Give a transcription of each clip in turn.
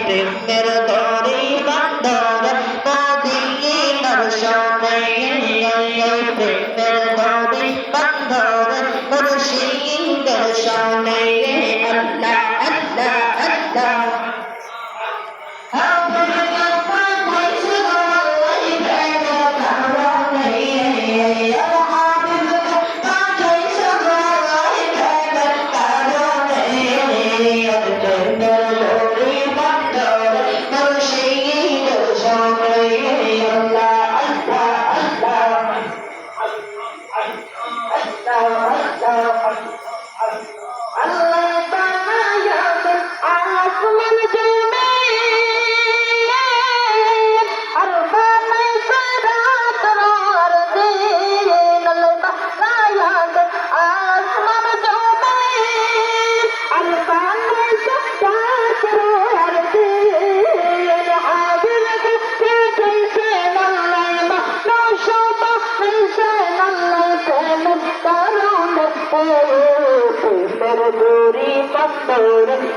প্রেমের দড়ি বান্ধব মদিনার সময়ে প্রেমের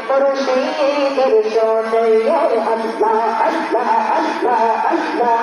মুর্শিদের শোনে আল্লাহ আল্লাহ আল্লাহ।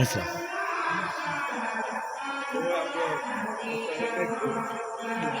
আচ্ছা